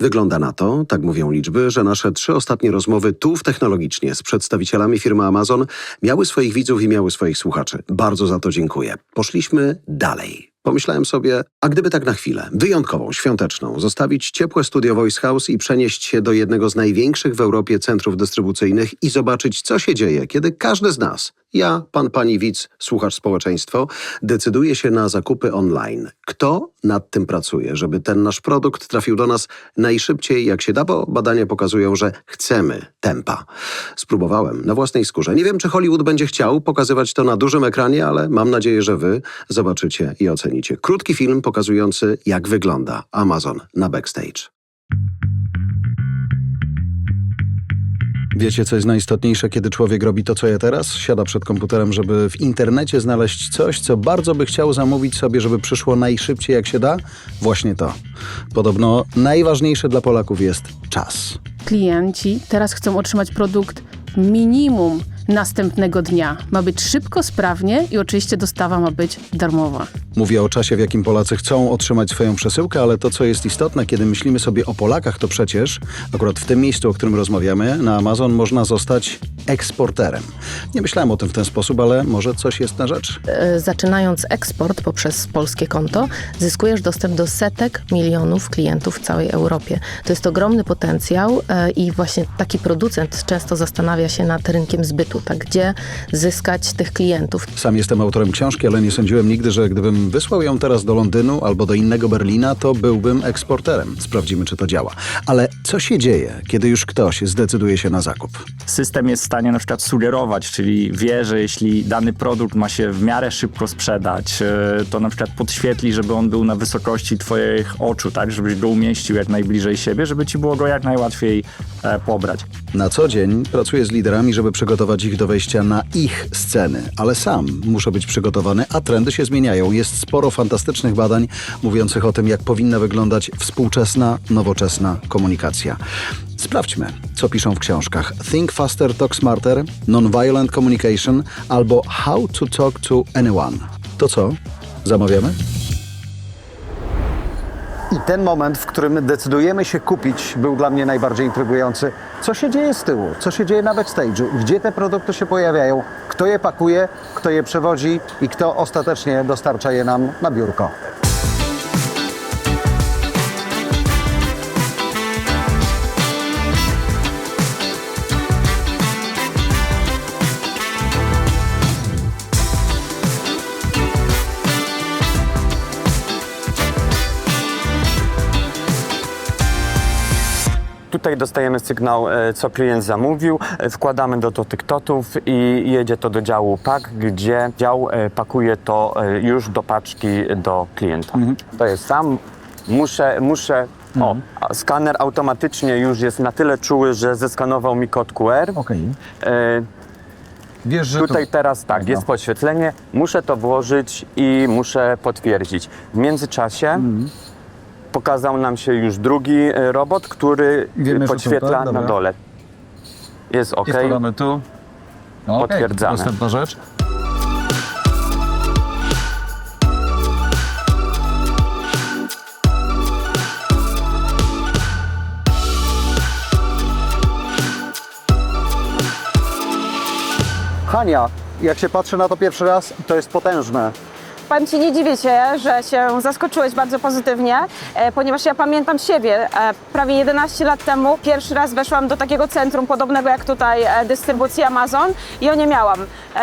Wygląda na to, tak mówią liczby, że nasze trzy ostatnie rozmowy tu w technologicznie z przedstawicielami firmy Amazon miały swoich widzów i miały swoich słuchaczy. Bardzo za to dziękuję. Poszliśmy dalej. Pomyślałem sobie, a gdyby tak na chwilę, wyjątkową, świąteczną, zostawić ciepłe studio Voice House i przenieść się do jednego z największych w Europie centrów dystrybucyjnych i zobaczyć, co się dzieje, kiedy każdy z nas, ja, pan, pani widz, słuchacz społeczeństwo, decyduje się na zakupy online. Kto nad tym pracuje, żeby ten nasz produkt trafił do nas najszybciej jak się da, bo badania pokazują, że chcemy tempa. Spróbowałem na własnej skórze. Nie wiem, czy Hollywood będzie chciał pokazywać to na dużym ekranie, ale mam nadzieję, że wy zobaczycie i ocenicie. Krótki film pokazujący, jak wygląda Amazon na backstage. Wiecie, co jest najistotniejsze, kiedy człowiek robi to, co ja teraz? Siada przed komputerem, żeby w internecie znaleźć coś, co bardzo by chciał zamówić sobie, żeby przyszło najszybciej, jak się da? Właśnie to. Podobno najważniejsze dla Polaków jest czas. Klienci teraz chcą otrzymać produkt minimum następnego dnia. Ma być szybko, sprawnie i oczywiście dostawa ma być darmowa. Mówię o czasie, w jakim Polacy chcą otrzymać swoją przesyłkę, ale to, co jest istotne, kiedy myślimy sobie o Polakach, to przecież akurat w tym miejscu, o którym rozmawiamy, na Amazon można zostać eksporterem. Nie myślałem o tym w ten sposób, ale może coś jest na rzecz. E, Zaczynając eksport poprzez polskie konto, zyskujesz dostęp do setek milionów klientów w całej Europie. To jest ogromny potencjał e, i właśnie taki producent często zastanawia się nad rynkiem zbytu, tak gdzie zyskać tych klientów. Sam jestem autorem książki, ale nie sądziłem nigdy, że gdybym wysłał ją teraz do Londynu albo do innego Berlina, to byłbym eksporterem. Sprawdzimy, czy to działa. Ale co się dzieje, kiedy już ktoś zdecyduje się na zakup? system jest stanie na przykład sugerować, czyli wie, że jeśli dany produkt ma się w miarę szybko sprzedać, e, to na przykład podświetli, żeby on był na wysokości twoich oczu, tak, żebyś go umieścił jak najbliżej siebie, żeby ci było go jak najłatwiej e, pobrać. Na co dzień pracuję z liderami, żeby przygotować ich do wejścia na ich sceny, ale sam muszę być przygotowany, a trendy się zmieniają. Jest sporo fantastycznych badań mówiących o tym, jak powinna wyglądać współczesna, nowoczesna komunikacja. Sprawdźmy, co piszą w książkach Think Faster, Talk Smarter, Nonviolent Communication albo How to Talk to Anyone. To co? Zamawiamy? I ten moment, w którym decydujemy się kupić, był dla mnie najbardziej intrygujący. Co się dzieje z tyłu? Co się dzieje na backstage'u? Gdzie te produkty się pojawiają? Kto je pakuje? Kto je przewozi? I kto ostatecznie dostarcza je nam na biurko? Tutaj dostajemy sygnał, e, co klient zamówił, e, wkładamy do to tyktotów i jedzie to do działu PAK, gdzie dział e, pakuje to już do paczki do klienta. To jest sam. Muszę, muszę. O, a skaner automatycznie już jest na tyle czuły, że zeskanował mi kod QR. Okej. E, Wiesz, że Tutaj teraz tak, jest podświetlenie, muszę to włożyć i muszę potwierdzić. W międzyczasie Mhm. Pokazał nam się już drugi e, robot, który Wiemy, że tu, podświetla na dole. Jest OK. I wkładamy tu. Okej, Potwierdzamy. Następna rzecz. Hania, jak się patrzy na to pierwszy raz, to jest potężne. Powiem Ci, nie dziwię się, że się zaskoczyłeś bardzo pozytywnie, e, ponieważ ja pamiętam siebie. E, prawie 11 lat temu pierwszy raz weszłam do takiego centrum podobnego jak tutaj e, dystrybucji Amazon i ją nie miałam.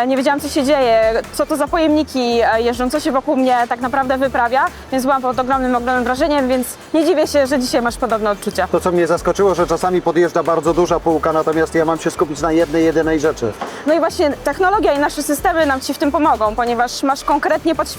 Nie wiedziałam, co się dzieje, co to za pojemniki jeżdżą, co się wokół mnie tak naprawdę wyprawia, więc byłam pod ogromnym, ogromnym wrażeniem, więc nie dziwię się, że dzisiaj masz podobne odczucia. To, co mnie zaskoczyło, że czasami podjeżdża bardzo duża półka, natomiast ja mam się skupić na jednej, jedynej rzeczy. No i właśnie technologia i nasze systemy nam Ci w tym pomogą, ponieważ masz konkretnie podświetlone,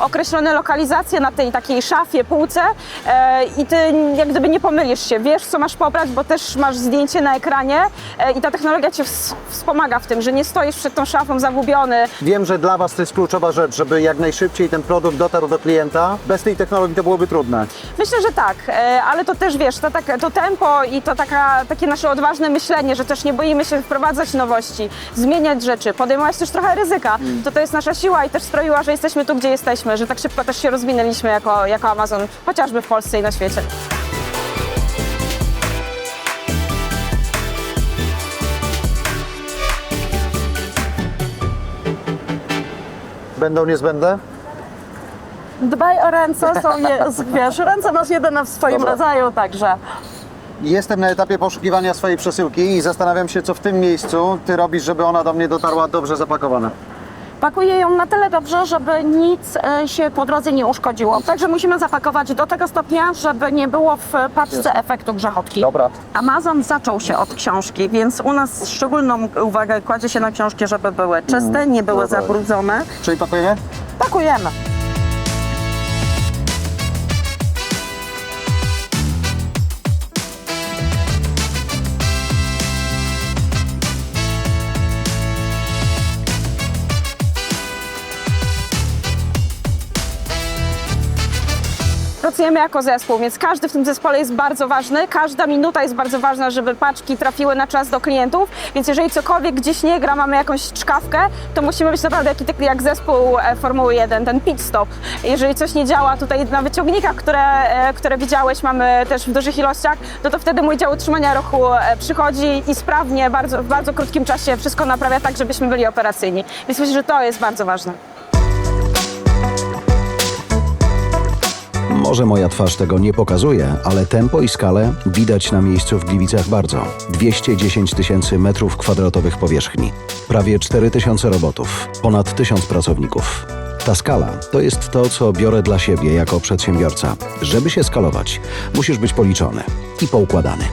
określone lokalizacje na tej takiej szafie, półce e, i Ty jak gdyby nie pomylisz się, wiesz co masz pobrać, bo też masz zdjęcie na ekranie e, i ta technologia Cię ws- wspomaga w tym, że nie stoisz przed tą szafą zagubiony, Wiem, że dla Was to jest kluczowa rzecz, żeby jak najszybciej ten produkt dotarł do klienta. Bez tej technologii to byłoby trudne. Myślę, że tak, e, ale to też wiesz, to, tak, to tempo i to taka, takie nasze odważne myślenie, że też nie boimy się wprowadzać nowości, zmieniać rzeczy, podejmować też trochę ryzyka. To to jest nasza siła i też sprawiła, że jesteśmy jesteśmy tu, gdzie jesteśmy, że tak szybko też się rozwinęliśmy jako, jako Amazon, chociażby w Polsce i na świecie. Będą niezbędne? Dbaj o ręce, są je, wiesz, ręce masz jedyne w swoim Dobra. rodzaju, także. Jestem na etapie poszukiwania swojej przesyłki i zastanawiam się, co w tym miejscu ty robisz, żeby ona do mnie dotarła dobrze zapakowana. Pakuję ją na tyle dobrze, żeby nic e, się po drodze nie uszkodziło. Także musimy zapakować do tego stopnia, żeby nie było w paczce efektu grzechotki. Dobra. Amazon zaczął się od książki, więc u nas szczególną uwagę kładzie się na książki, żeby były czyste, nie były Dobra. zabrudzone. Czyli pakujemy? Pakujemy. Pracujemy jako zespół, więc każdy w tym zespole jest bardzo ważny. Każda minuta jest bardzo ważna, żeby paczki trafiły na czas do klientów. Więc jeżeli cokolwiek gdzieś nie gra, mamy jakąś czkawkę, to musimy być naprawdę jak, taki- jak zespół e, Formuły 1, ten pit stop. Jeżeli coś nie działa tutaj na wyciągnikach, które, e, które widziałeś, mamy też w dużych ilościach, no to wtedy mój dział utrzymania ruchu e, przychodzi i sprawnie, bardzo, w bardzo krótkim czasie wszystko naprawia tak, żebyśmy byli operacyjni. Więc myślę, że to jest bardzo ważne. Może moja twarz tego nie pokazuje, ale tempo i skalę widać na miejscu w Gliwicach bardzo. 210 tysięcy metrów kwadratowych powierzchni, prawie 4 tysiące robotów, ponad 1000 pracowników. Ta skala to jest to, co biorę dla siebie jako przedsiębiorca. Żeby się skalować, musisz być policzony i poukładany.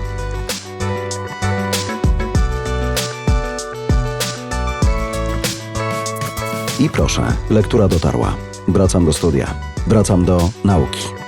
I proszę, lektura dotarła. Wracam do studia. Wracam do nauki.